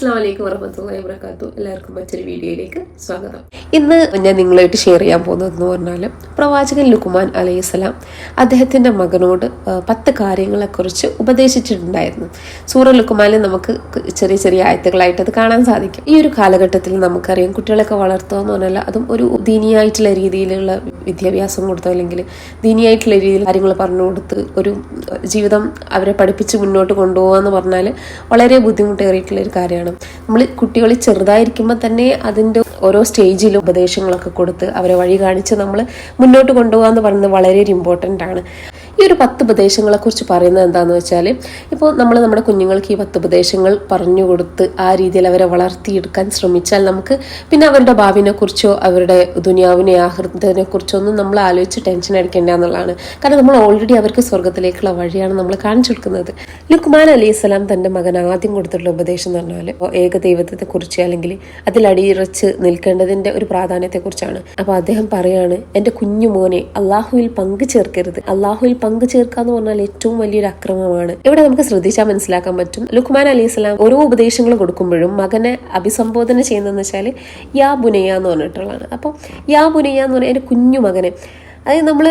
അസ്സാം വലൈക്കും വർഹമത്തല്ലാ വാബർക്കാത്തു എല്ലാവർക്കും മറ്റൊരു വീഡിയോയിലേക്ക് സ്വാഗതം. ഇന്ന് ഞാൻ നിങ്ങളായിട്ട് ഷെയർ ചെയ്യാൻ പോകുന്നത് എന്ന് പറഞ്ഞാൽ പ്രവാചകൻ ലുക്കുമാൻ അലൈഹിസ്സലാം അദ്ദേഹത്തിന്റെ മകനോട് പത്ത് കാര്യങ്ങളെക്കുറിച്ച് ഉപദേശിച്ചിട്ടുണ്ടായിരുന്നു. സൂറ ലുക്കുമാനിൽ നമുക്ക് ചെറിയ ചെറിയ ആയത്തുകളായിട്ട് അത് കാണാൻ സാധിക്കും. ഈ ഒരു കാലഘട്ടത്തിൽ നമുക്കറിയാം കുട്ടികളൊക്കെ വളർത്തുക എന്ന് പറഞ്ഞാൽ അതും ഒരു ദീനിയായിട്ടുള്ള രീതിയിലുള്ള വിദ്യാഭ്യാസം കൊടുത്തോ അല്ലെങ്കിൽ ദീനിയായിട്ടുള്ള രീതിയിൽ കാര്യങ്ങൾ പറഞ്ഞു കൊടുത്ത് ഒരു ജീവിതം അവരെ പഠിപ്പിച്ച് മുന്നോട്ട് കൊണ്ടുപോകുക എന്ന് പറഞ്ഞാൽ വളരെ ബുദ്ധിമുട്ടേറിയിട്ടുള്ള ഒരു കാര്യമാണ്. നമ്മൾ കുട്ടികൾ ചെറുതായിരിക്കുമ്പോൾ തന്നെ അതിന്റെ ഓരോ സ്റ്റേജിലും ഉപദേശങ്ങളൊക്കെ കൊടുത്ത് അവരെ വഴി കാണിച്ച് നമ്മൾ മുന്നോട്ട് കൊണ്ടുപോകാന്ന് പറയുന്നത് വളരെ ഒരു ഇമ്പോർട്ടന്റ് ആണ്. ഈ ഒരു പത്ത് ഉപദേശങ്ങളെ കുറിച്ച് പറയുന്നത് എന്താണെന്ന് വെച്ചാൽ ഇപ്പോൾ നമ്മൾ നമ്മുടെ കുഞ്ഞുങ്ങൾക്ക് ഈ പത്ത് ഉപദേശങ്ങൾ പറഞ്ഞു കൊടുത്ത് ആ രീതിയിൽ അവരെ വളർത്തിയെടുക്കാൻ ശ്രമിച്ചാൽ നമുക്ക് പിന്നെ അവരുടെ ഭാവിനെ കുറിച്ചോ അവരുടെ ദുനിയാവിനെ ആഹൃതത്തിനെ കുറിച്ചോ ഒന്നും നമ്മൾ ആലോചിച്ച് ടെൻഷൻ അടിക്കേണ്ട എന്നുള്ളതാണ്. കാരണം നമ്മൾ ഓൾറെഡി അവർക്ക് സ്വർഗത്തിലേക്കുള്ള വഴിയാണ് നമ്മൾ കാണിച്ചു കൊടുക്കുന്നത്. ലുക്മാൻ അലി ഇസ്ലാം തന്റെ മകൻ ആദ്യം കൊടുത്തിട്ടുള്ള ഉപദേശം എന്ന് പറഞ്ഞാൽ ഏകദൈവത്തെ കുറിച്ച് അല്ലെങ്കിൽ അതിലടിയിറച്ച് നിൽക്കേണ്ടതിന്റെ ഒരു പ്രാധാന്യത്തെക്കുറിച്ചാണ്. അപ്പോൾ അപ്പൊ അദ്ദേഹം പറയാണ് എന്റെ കുഞ്ഞു മോനെ അള്ളാഹുവിൽ പങ്കു ചേർക്കരുത്. അള്ളാഹുവിൽ പങ്കു ചേർക്കുക എന്ന് പറഞ്ഞാൽ ഏറ്റവും വലിയൊരു അക്രമമാണ്. ഇവിടെ നമുക്ക് ശ്രദ്ധിച്ചാൽ മനസ്സിലാക്കാൻ പറ്റും. ലുക്മാൻ അലി ഇസ്ലാം ഓരോ ഉപദേശങ്ങൾ കൊടുക്കുമ്പോഴും മകനെ അഭിസംബോധന ചെയ്യുന്നതെന്ന് വെച്ചാൽ യാ ബുനയ്യ എന്ന് പറഞ്ഞിട്ടുള്ളതാണ്. അപ്പോൾ യാ ബുനയ്യ എന്ന് പറഞ്ഞാൽ എന്റെ കുഞ്ഞു മകനെ. അതായത് നമ്മൾ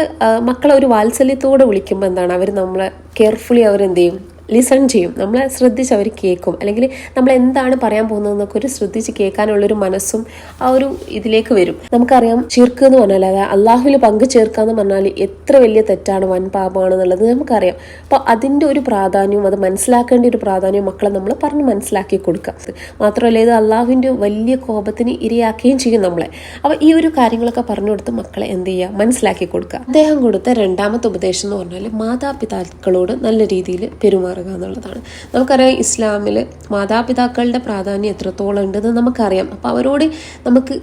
മക്കളെ ഒരു വാത്സല്യത്തോടെ വിളിക്കുമ്പോൾ എന്താണ്? അവർ നമ്മളെ കെയർഫുള്ളി അവരെന്ത് ചെയ്യും? ലിസൺ ചെയ്യും. നമ്മൾ ശ്രദ്ധിച്ച് അവർ കേൾക്കും അല്ലെങ്കിൽ നമ്മൾ എന്താണ് പറയാൻ പോകുന്നതെന്നൊക്കെ ഒരു ശ്രദ്ധിച്ച് കേൾക്കാനുള്ളൊരു മനസ്സും ആ ഒരു ഇതിലേക്ക് വരും. നമുക്കറിയാം ചിർക്ക് എന്ന് പറഞ്ഞാൽ അതായത് അള്ളാഹുവിൽ പങ്ക് ചേർക്കുക എന്ന് പറഞ്ഞാൽ എത്ര വലിയ തെറ്റാണ് വൻ പാപമാണ് എന്നുള്ളത് നമുക്കറിയാം. അപ്പോൾ അതിന്റെ ഒരു പ്രാധാന്യവും അത് മനസ്സിലാക്കേണ്ട ഒരു പ്രാധാന്യവും മക്കളെ നമ്മൾ പറഞ്ഞ് മനസ്സിലാക്കി കൊടുക്കാം മാത്രമല്ല ഇത് അള്ളാഹുവിന്റെ വലിയ കോപത്തിന് ഇരയാക്കുകയും ചെയ്യും നമ്മളെ. അപ്പോൾ ഈ ഒരു കാര്യങ്ങളൊക്കെ പറഞ്ഞു കൊടുത്ത് മക്കളെ എന്ത് ചെയ്യുക? മനസ്സിലാക്കി കൊടുക്കുക. അദ്ദേഹം കൊടുത്ത രണ്ടാമത്തെ ഉപദേശം എന്ന് പറഞ്ഞാൽ മാതാപിതാക്കളോട് നല്ല രീതിയിൽ പെരുമാറുക. എന്നുള്ളതാണ്. നമുക്കറിയാം ഇസ്ലാമിൽ മാതാപിതാക്കളുടെ പ്രാധാന്യം എത്രത്തോളം ഉണ്ടെന്ന് നമുക്കറിയാം. അപ്പോൾ അവരോട് നമുക്ക്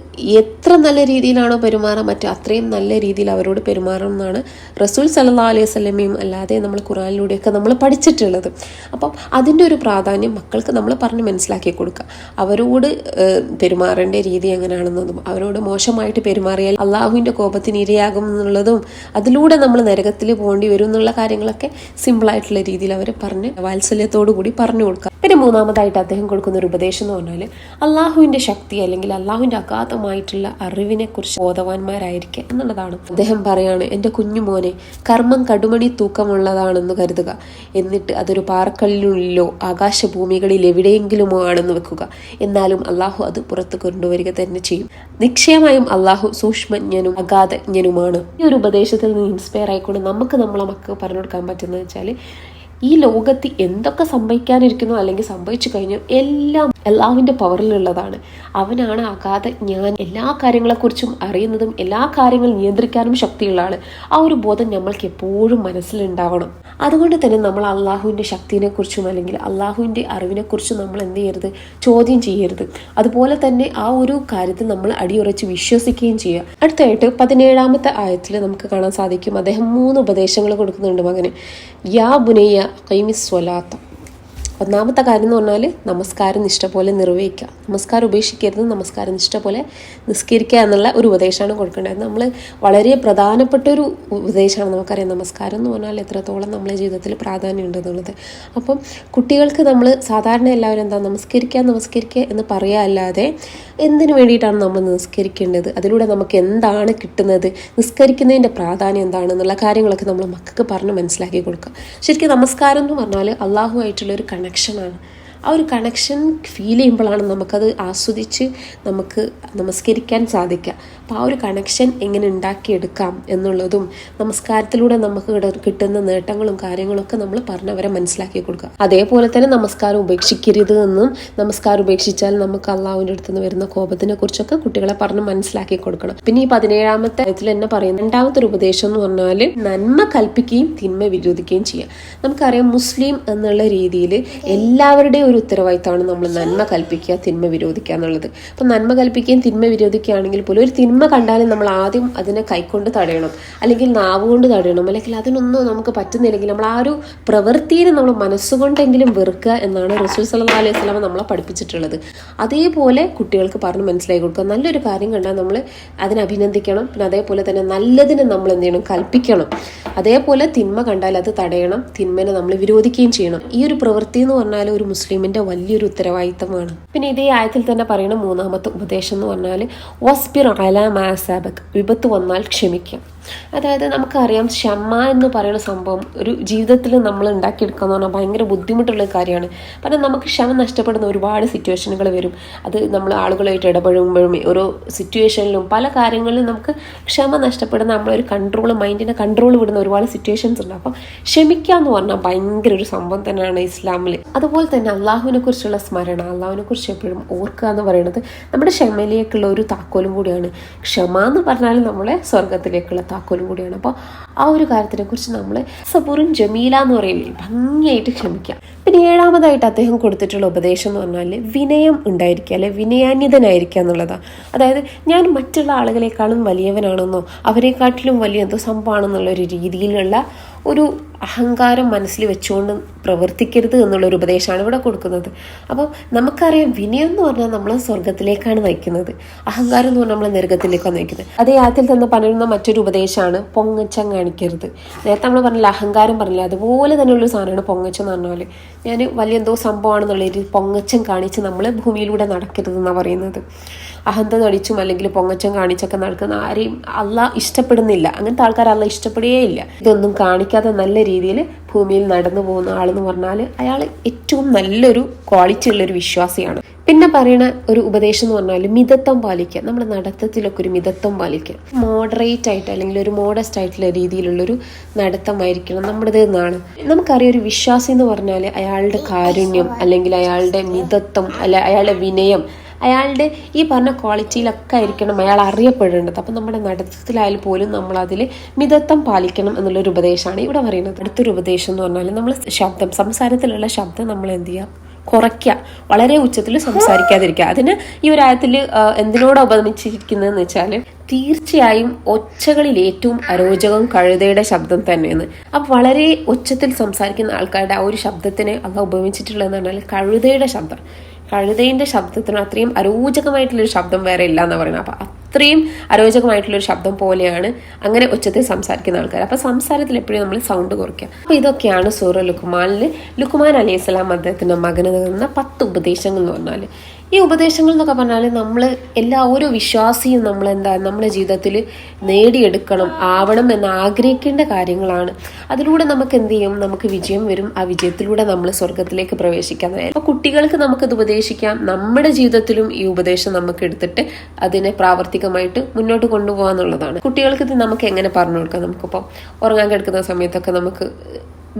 എത്ര നല്ല രീതിയിലാണോ പെരുമാറാൻ പറ്റുക അത്രയും നല്ല രീതിയിൽ അവരോട് പെരുമാറണം എന്നാണ് റസൂൽ സല്ലാ അലൈഹി സ്വലമയും അല്ലാതെ നമ്മൾ ഖുറാനിലൂടെയൊക്കെ നമ്മൾ പഠിച്ചിട്ടുള്ളത്. അപ്പം അതിന്റെ ഒരു പ്രാധാന്യം മക്കൾക്ക് നമ്മൾ പറഞ്ഞ് മനസ്സിലാക്കി കൊടുക്കുക. അവരോട് പെരുമാറേണ്ട രീതി എങ്ങനെയാണെന്നതും അവരോട് മോശമായിട്ട് പെരുമാറിയാൽ അള്ളാഹുവിന്റെ കോപത്തിന് ഇരയാകും എന്നുള്ളതും അതിലൂടെ നമ്മൾ നരകത്തിൽ പോകേണ്ടി വരും എന്നുള്ള കാര്യങ്ങളൊക്കെ സിമ്പിളായിട്ടുള്ള രീതിയിൽ അവർ പറഞ്ഞ് വാത്സല്യത്തോടു കൂടി പറഞ്ഞു കൊടുക്കുക പിന്നെ മൂന്നാമതായിട്ട് അദ്ദേഹം കൊടുക്കുന്ന ഒരു ഉപദേശം എന്ന് പറഞ്ഞാൽ അള്ളാഹുവിന്റെ ശക്തി അല്ലെങ്കിൽ അള്ളാഹുവിന്റെ അഗാധമായിട്ടുള്ള അറിവിനെ കുറിച്ച് ബോധവാന്മാരായിരിക്കുക എന്നുള്ളതാണ്. അദ്ദേഹം പറയാണ് എന്റെ കുഞ്ഞുമോനെ കർമ്മം കടുമണി തൂക്കമുള്ളതാണെന്ന് കരുതുക. എന്നിട്ട് അതൊരു പാറക്കല്ലിനുള്ളിലോ ആകാശഭൂമികളിൽ എവിടെയെങ്കിലുമോ ആണെന്ന് വെക്കുക. എന്നാലും അള്ളാഹു അത് പുറത്ത് കൊണ്ടുവരിക തന്നെ ചെയ്യും. നിശ്ചയമായും അള്ളാഹു സൂക്ഷ്മജ്ഞനും അഗാധജ്ഞനുമാണ്. ഈ ഒരു ഉപദേശത്തിൽ നിന്ന് ഇൻസ്പയർ ആയിക്കൊണ്ട് നമുക്ക് നമ്മളെ മക്കൾ പറഞ്ഞു കൊടുക്കാൻ പറ്റുന്നത് വെച്ചാൽ ഈ ലോകത്ത് എന്തൊക്കെ സംഭവിക്കാനിരിക്കുന്നു അല്ലെങ്കിൽ സംഭവിച്ചു കഴിഞ്ഞു എല്ലാം അള്ളാഹുവിന്റെ പവറിലുള്ളതാണ്. അവനാണ് ആകാതെ ഞാൻ എല്ലാ കാര്യങ്ങളെക്കുറിച്ചും അറിയുന്നതും എല്ലാ കാര്യങ്ങളും നിയന്ത്രിക്കാനും ശക്തിയുള്ള ആൾ ആ ഒരു ബോധം നമ്മൾക്ക് എപ്പോഴും മനസ്സിലുണ്ടാവണം. അതുകൊണ്ട് തന്നെ നമ്മൾ അള്ളാഹുവിന്റെ ശക്തിനെ കുറിച്ചും അല്ലെങ്കിൽ അള്ളാഹുവിന്റെ അറിവിനെ കുറിച്ചും നമ്മൾ എന്ത് ചെയ്യരുത്? ചോദ്യം ചെയ്യരുത്. അതുപോലെ തന്നെ ആ ഒരു കാര്യത്തിൽ നമ്മൾ അടിയുറച്ച് വിശ്വസിക്കുകയും ചെയ്യുക. അടുത്തായിട്ട് പതിനേഴാമത്തെ ആയത്തിൽ നമുക്ക് കാണാൻ സാധിക്കും. അദ്ദേഹം മൂന്ന് ഉപദേശങ്ങൾ കൊടുക്കുന്നുണ്ട് മകന്. യാ ബുനയ്യ قيم الصلاة. ഒന്നാമത്തെ കാര്യം എന്ന് പറഞ്ഞാൽ നമസ്കാരം നിഷ്ഠ പോലെ നിർവഹിക്കുക. നമസ്കാരം ഉപേക്ഷിക്കരുത് നമസ്കാരം നിഷ്ഠ പോലെ നിസ്കരിക്കുക എന്നുള്ള ഒരു ഉപദേശമാണ് കൊടുക്കേണ്ടത്. നമ്മൾ വളരെ പ്രധാനപ്പെട്ട ഒരു ഉപദേശമാണ് നമുക്കറിയാം. നമസ്കാരം എന്ന് പറഞ്ഞാൽ എത്രത്തോളം നമ്മളെ ജീവിതത്തിൽ പ്രാധാന്യം എന്നുള്ളത്. അപ്പം കുട്ടികൾക്ക് നമ്മൾ സാധാരണ എല്ലാവരും എന്താ? നമസ്കരിക്കുക നമസ്കരിക്കുക എന്ന് പറയാല്ലാതെ എന്തിനു വേണ്ടിയിട്ടാണ് നമ്മൾ നിസ്കരിക്കേണ്ടത്? അതിലൂടെ നമുക്ക് എന്താണ് കിട്ടുന്നത്? നിസ്കരിക്കുന്നതിന്റെ പ്രാധാന്യം എന്താണ്? എന്നുള്ള കാര്യങ്ങളൊക്കെ നമ്മൾ മക്കൾക്ക് പറഞ്ഞ് മനസ്സിലാക്കി കൊടുക്കുക. ശരിക്കും നമസ്കാരം എന്ന് പറഞ്ഞാൽ അള്ളാഹുമായിട്ടുള്ള ഒരു nakšemen ആ ഒരു കണക്ഷൻ ഫീൽ ചെയ്യുമ്പോഴാണ് നമുക്കത് ആസ്വദിച്ച് നമുക്ക് നമസ്കരിക്കാൻ സാധിക്കുക. അപ്പോൾ ആ ഒരു കണക്ഷൻ എങ്ങനെ ഉണ്ടാക്കിയെടുക്കാം എന്നുള്ളതും നമസ്കാരത്തിലൂടെ നമുക്ക് കിട- കിട്ടുന്ന നേട്ടങ്ങളും കാര്യങ്ങളൊക്കെ നമ്മൾ പറഞ്ഞവരെ മനസ്സിലാക്കി കൊടുക്കുക. അതേപോലെ തന്നെ നമസ്കാരം ഉപേക്ഷിക്കരുത് എന്നും നമസ്കാരം ഉപേക്ഷിച്ചാൽ നമുക്ക് അള്ളാഹുവിന്റെ അടുത്ത് നിന്ന് വരുന്ന കോപത്തിനെ കുറിച്ചൊക്കെ കുട്ടികളെ പറഞ്ഞ് മനസ്സിലാക്കി കൊടുക്കണം. പിന്നെ ഈ പതിനേഴാമത്തെ ഇതിൽ എന്നെ പറയുന്നത് രണ്ടാമത്തെ ഒരു ഉപദേശം എന്ന് പറഞ്ഞാൽ നന്മ കൽപ്പിക്കുകയും തിന്മ വിരോധിക്കുകയും ചെയ്യുക. നമുക്കറിയാം മുസ്ലിം എന്നുള്ള രീതിയിൽ എല്ലാവരുടെയും ഒരു ഉത്തരവാദിത്തമാണ് നമ്മൾ നന്മ കൽപ്പിക്കുക തിന്മ വിരോധിക്കുക എന്നുള്ളത്. അപ്പം നന്മ കൽപ്പിക്കുകയും തിന്മ വിരോധിക്കുകയാണെങ്കിൽ പോലും ഒരു തിന്മ കണ്ടാലും നമ്മൾ ആദ്യം അതിനെ കൈക്കൊണ്ട് തടയണം. അല്ലെങ്കിൽ നാവ് കൊണ്ട് തടയണം. അല്ലെങ്കിൽ അതിനൊന്നും നമുക്ക് പറ്റുന്നില്ലെങ്കിൽ നമ്മൾ ആ ഒരു പ്രവൃത്തിയെ നമ്മൾ മനസ്സുകൊണ്ടെങ്കിലും വെറുക്കുക എന്നാണ് റസൂൽ സല്ലാ അലൈഹി സ്വലാമ നമ്മളെ പഠിപ്പിച്ചിട്ടുള്ളത്. അതേപോലെ കുട്ടികൾക്ക് പറഞ്ഞ് മനസ്സിലാക്കി കൊടുക്കുക. നല്ലൊരു കാര്യം കണ്ടാൽ നമ്മൾ അതിനെ അഭിനന്ദിക്കണം. പിന്നെ അതേപോലെ തന്നെ നല്ലതിനെ നമ്മൾ എന്ത് ചെയ്യണം? കൽപ്പിക്കണം. അതേപോലെ തിന്മ കണ്ടാൽ അത് തടയണം. തിന്മനെ നമ്മൾ വിരോധിക്കുകയും ചെയ്യണം. ഈ ഒരു പ്രവൃത്തി എന്ന് പറഞ്ഞാൽ ഒരു മുസ്ലിം മുസ്ലിമിന്റെ വലിയൊരു ഉത്തരവാദിത്തമാണ്. പിന്നെ ഇതേ ആയത്തിൽ തന്നെ പറയുന്ന മൂന്നാമത്തെ ഉപദേശം എന്ന് പറഞ്ഞാൽ വസ്ബിർ അല മാസാബക് വിപത്ത് വന്നാൽ ക്ഷമിക്കാം. അതായത് നമുക്കറിയാം ക്ഷമ എന്ന് പറയുന്ന സംഭവം ഒരു ജീവിതത്തിൽ നമ്മൾ ഉണ്ടാക്കിയെടുക്കുക എന്ന് പറഞ്ഞാൽ ഭയങ്കര ബുദ്ധിമുട്ടുള്ള കാര്യമാണ്. കാരണം നമുക്ക് ക്ഷമ നഷ്ടപ്പെടുന്ന ഒരുപാട് സിറ്റുവേഷനുകൾ വരും. അത് നമ്മൾ ആളുകളായിട്ട് ഇടപഴകുമ്പോഴും ഓരോ സിറ്റുവേഷനിലും പല കാര്യങ്ങളിലും നമുക്ക് ക്ഷമ നഷ്ടപ്പെടുന്ന നമ്മളൊരു കൺട്രോൾ മൈൻഡിനെ കൺട്രോൾ വിടുന്ന ഒരുപാട് സിറ്റുവേഷൻസ് ഉണ്ട്. അപ്പം ക്ഷമിക്കുക എന്ന് പറഞ്ഞാൽ ഭയങ്കര ഒരു സംഭവം തന്നെയാണ് ഇസ്ലാമിൽ അതുപോലെ തന്നെ അള്ളാഹുവിനെ കുറിച്ചുള്ള സ്മരണ അള്ളാഹുവിനെ കുറിച്ച് എപ്പോഴും ഓർക്കുക എന്ന് പറയുന്നത് നമ്മുടെ ക്ഷമയിലേക്കുള്ള ഒരു താക്കോലും കൂടിയാണ്. ക്ഷമ എന്ന് പറഞ്ഞാൽ നമ്മളെ സ്വർഗത്തിലേക്കുള്ള താക്കോലും കൂടിയാണ്. അപ്പോൾ ആ ഒരു കാര്യത്തിനെ കുറിച്ച് നമ്മൾ സബൂറിൻ ജമീല എന്ന് പറയില്ലേ ഭംഗിയായിട്ട് ക്ഷമിക്കാം. പിന്നെ ഏഴാമതായിട്ട് അദ്ദേഹം കൊടുത്തിട്ടുള്ള ഉപദേശം എന്ന് പറഞ്ഞാൽ വിനയം ഉണ്ടായിരിക്കുക അല്ലെ? വിനയാന്യതനായിരിക്കുക എന്നുള്ളതാണ് അതായത് ഞാൻ മറ്റുള്ള ആളുകളെക്കാളും വലിയവനാണെന്നോ അവരെക്കാട്ടിലും വലിയ എന്തോ സംഭവമാണെന്നുള്ള ഒരു രീതിയിലുള്ള ഒരു അഹങ്കാരം മനസ്സിൽ വെച്ചുകൊണ്ട് പ്രവർത്തിക്കരുത് എന്നുള്ളൊരു ഉപദേശമാണ് ഇവിടെ കൊടുക്കുന്നത്. അപ്പോൾ നമുക്കറിയാം വിനയം എന്ന് പറഞ്ഞാൽ നമ്മൾ സ്വർഗത്തിലേക്കാണ് നയിക്കുന്നത്. അഹങ്കാരം എന്ന് പറഞ്ഞാൽ നമ്മളെ നരകത്തിലേക്കാണ് നയിക്കുന്നത്. അതേ ആദ്യത്തിൽ തന്നെ പറയുന്ന മറ്റൊരു ഉപദേശമാണ് പൊങ്ങച്ചം കാണിക്കരുത്. നേരത്തെ നമ്മൾ പറഞ്ഞില്ല അഹങ്കാരം പറഞ്ഞില്ല അതുപോലെ തന്നെയുള്ളൊരു സാധനമാണ് പൊങ്ങച്ചം എന്ന് പറഞ്ഞാൽ ഞാൻ വലിയ എന്തോ സംഭവമാണെന്നുള്ള ഒരു പൊങ്ങച്ചം കാണിച്ച് നമ്മൾ ഭൂമിയിലൂടെ നടക്കരുത് എന്നാണ് പറയുന്നത്. അഹന്ത നടിച്ചും അല്ലെങ്കിൽ പൊങ്ങച്ചം കാണിച്ചൊക്കെ നടക്കുന്ന ആരെയും അല്ല ഇഷ്ടപ്പെടുന്നില്ല. അങ്ങനത്തെ ആൾക്കാർ അല്ല ഇഷ്ടപ്പെടുകയേ ഇല്ല. ഇതൊന്നും കാണിക്കാതെ നല്ല രീതിയിൽ ഭൂമിയിൽ നടന്നു പോകുന്ന ആളെന്ന് പറഞ്ഞാൽ അയാൾ ഏറ്റവും നല്ലൊരു ക്വാളിറ്റി ഉള്ളൊരു വിശ്വാസിയാണ്. പിന്നെ പറയണ ഒരു ഉപദേശം എന്ന് പറഞ്ഞാൽ മിതത്വം പാലിക്കുക. നമ്മുടെ നടത്തത്തിലൊക്കെ ഒരു മിതത്വം പാലിക്കുക. മോഡറേറ്റ് ആയിട്ട് അല്ലെങ്കിൽ ഒരു മോഡസ്റ്റ് ആയിട്ടുള്ള രീതിയിലുള്ളൊരു നടത്തമായിരിക്കണം. നമ്മുടേത് എന്നാണ്. നമുക്കറിയാം ഒരു വിശ്വാസി എന്ന് പറഞ്ഞാൽ അയാളുടെ കാരുണ്യം അല്ലെങ്കിൽ അയാളുടെ മിതത്വം അല്ല അയാളുടെ വിനയം അയാളുടെ ഈ പറഞ്ഞ ക്വാളിറ്റിയിലൊക്കെ ആയിരിക്കണം അയാൾ അറിയപ്പെടേണ്ടത്. അപ്പം നമ്മുടെ നടത്തത്തിലായാലും പോലും നമ്മൾ അതിൽ മിതത്വം പാലിക്കണം എന്നുള്ളൊരു ഉപദേശമാണ് ഇവിടെ പറയുന്നത്. അടുത്തൊരു ഉപദേശം എന്ന് പറഞ്ഞാൽ നമ്മൾ ശബ്ദം സംസാരത്തിലുള്ള ശബ്ദം നമ്മൾ എന്ത് ചെയ്യുക കുറയ്ക്കുക വളരെ ഉച്ചത്തിൽ സംസാരിക്കാതിരിക്കുക അതിന് ഈ ഒരു ആയത്തിൽ എന്തിനോട് ഉപമിച്ചിരിക്കുന്നതെന്ന് വെച്ചാൽ തീർച്ചയായും ഒച്ചകളിൽ ഏറ്റവും അരോചകം കഴുതയുടെ ശബ്ദം തന്നെയാണ്. അപ്പം വളരെ ഉച്ചത്തിൽ സംസാരിക്കുന്ന ആൾക്കാരുടെ ആ ഒരു ശബ്ദത്തിന് അവ ഉപമിച്ചിട്ടുള്ളതെന്ന് പറഞ്ഞാൽ കഴുതയുടെ ശബ്ദം. കഴുതയുടെ ശബ്ദത്തിന് അത്രയും അരോചകമായിട്ടുള്ളൊരു ശബ്ദം വേറെ ഇല്ല എന്ന് പറയുന്നത്. അപ്പം അത്രയും അരോചകമായിട്ടുള്ളൊരു ശബ്ദം പോലെയാണ് അങ്ങനെ ഉച്ചത്തിൽ സംസാരിക്കുന്ന ആൾക്കാർ. അപ്പം സംസാരത്തിൽ എപ്പോഴും നമ്മൾ സൗണ്ട് കുറയ്ക്കുക. അപ്പം ഇതൊക്കെയാണ് സൂറ ലുക്കുമാനിൽ ലുക്കുമാൻ അലൈഹി സ്വലാം അദ്ദേഹത്തിന്റെ മകന് തന്ന പത്ത് ഉപദേശങ്ങൾ എന്ന് പറഞ്ഞാൽ ഈ ഉപദേശങ്ങൾ എന്നൊക്കെ പറഞ്ഞാൽ നമ്മൾ എല്ലാ ഓരോ വിശ്വാസിയും നമ്മൾ എന്താ നമ്മുടെ ജീവിതത്തിൽ നേടിയെടുക്കണം ആവണം എന്ന് ആഗ്രഹിക്കേണ്ട കാര്യങ്ങളാണ്. അതിലൂടെ നമുക്ക് എന്ത് ചെയ്യും? നമുക്ക് വിജയം വരും. ആ വിജയത്തിലൂടെ നമ്മൾ സ്വർഗത്തിലേക്ക് പ്രവേശിക്കാൻ അപ്പോൾ കുട്ടികൾക്ക് നമുക്കത് ഉപദേശിക്കാം. നമ്മുടെ ജീവിതത്തിലും ഈ ഉപദേശം നമുക്ക് എടുത്തിട്ട് അതിനെ പ്രാവർത്തികമായിട്ട് മുന്നോട്ട് കൊണ്ടുപോകാന്നുള്ളതാണ്. കുട്ടികൾക്ക് ഇത് നമുക്ക് എങ്ങനെ പറഞ്ഞു കൊടുക്കാം? നമുക്കിപ്പോൾ ഉറങ്ങാൻ കിടക്കുന്ന സമയത്തൊക്കെ നമുക്ക്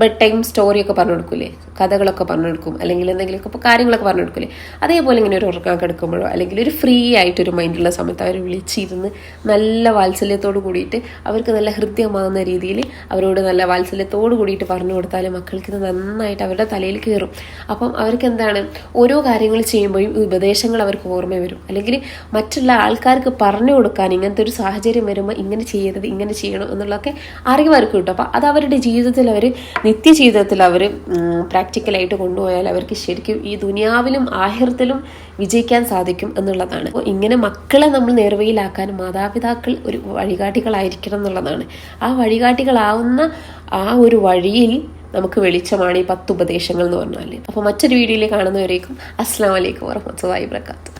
ബെഡ് ടൈം സ്റ്റോറിയൊക്കെ പറഞ്ഞു കൊടുക്കൂലേ കഥകളൊക്കെ പറഞ്ഞു കൊടുക്കും അല്ലെങ്കിൽ എന്തെങ്കിലുമൊക്കെ ഇപ്പോൾ കാര്യങ്ങളൊക്കെ പറഞ്ഞു കൊടുക്കൂലേ അതേപോലെ ഇങ്ങനെ ഒരു ഉറക്കം കിടക്കുമ്പോഴോ അല്ലെങ്കിൽ ഒരു ഫ്രീ ആയിട്ടൊരു മൈൻഡുള്ള സമയത്ത് അവർ വിളിച്ചിരുന്ന് നല്ല വാത്സല്യത്തോട് കൂടിയിട്ട് അവർക്ക് നല്ല ഹൃദ്യമാകുന്ന രീതിയിൽ അവരോട് നല്ല വാത്സല്യത്തോട് കൂടിയിട്ട് പറഞ്ഞു കൊടുത്താൽ മക്കൾക്ക് ഇത് നന്നായിട്ട് അവരുടെ തലയിൽ കയറും അപ്പം അവർക്ക് എന്താണ്? ഓരോ കാര്യങ്ങൾ ചെയ്യുമ്പോഴും ഉപദേശങ്ങൾ അവർക്ക് ഓർമ്മ വരും. അല്ലെങ്കിൽ മറ്റുള്ള ആൾക്കാർക്ക് പറഞ്ഞു കൊടുക്കാൻ ഇങ്ങനത്തെ ഒരു സാഹചര്യം വരുമ്പോൾ ഇങ്ങനെ ചെയ്യരുത് ഇങ്ങനെ ചെയ്യണം എന്നുള്ളതൊക്കെ അറിവ് അവർക്ക് കിട്ടും. അപ്പം അത് അവരുടെ ജീവിതത്തിൽ അവർ നിത്യജീവിതത്തിൽ അവർ പ്രാക്ടിക്കലായിട്ട് കൊണ്ടുപോയാൽ അവർക്ക് ശരിക്കും ഈ ദുനിയാവിലും ആഹിറത്തിലും വിജയിക്കാൻ സാധിക്കും എന്നുള്ളതാണ്. അപ്പോൾ ഇങ്ങനെ മക്കളെ നമ്മൾ നേർവയിലാക്കാൻ മാതാപിതാക്കൾ ഒരു വഴികാട്ടികളായിരിക്കണം എന്നുള്ളതാണ്. ആ വഴികാട്ടികളാവുന്ന ആ ഒരു വഴിയിൽ നമുക്ക് വെളിച്ചമാണ് ഈ പത്ത് ഉപദേശങ്ങൾ എന്ന് പറഞ്ഞാൽ. അപ്പോൾ മറ്റൊരു വീഡിയോയിൽ കാണുന്നവരേക്കും അസ്സാം വലൈക്കും വറഹമത്തല്ലാ വാബർക്കാത്തു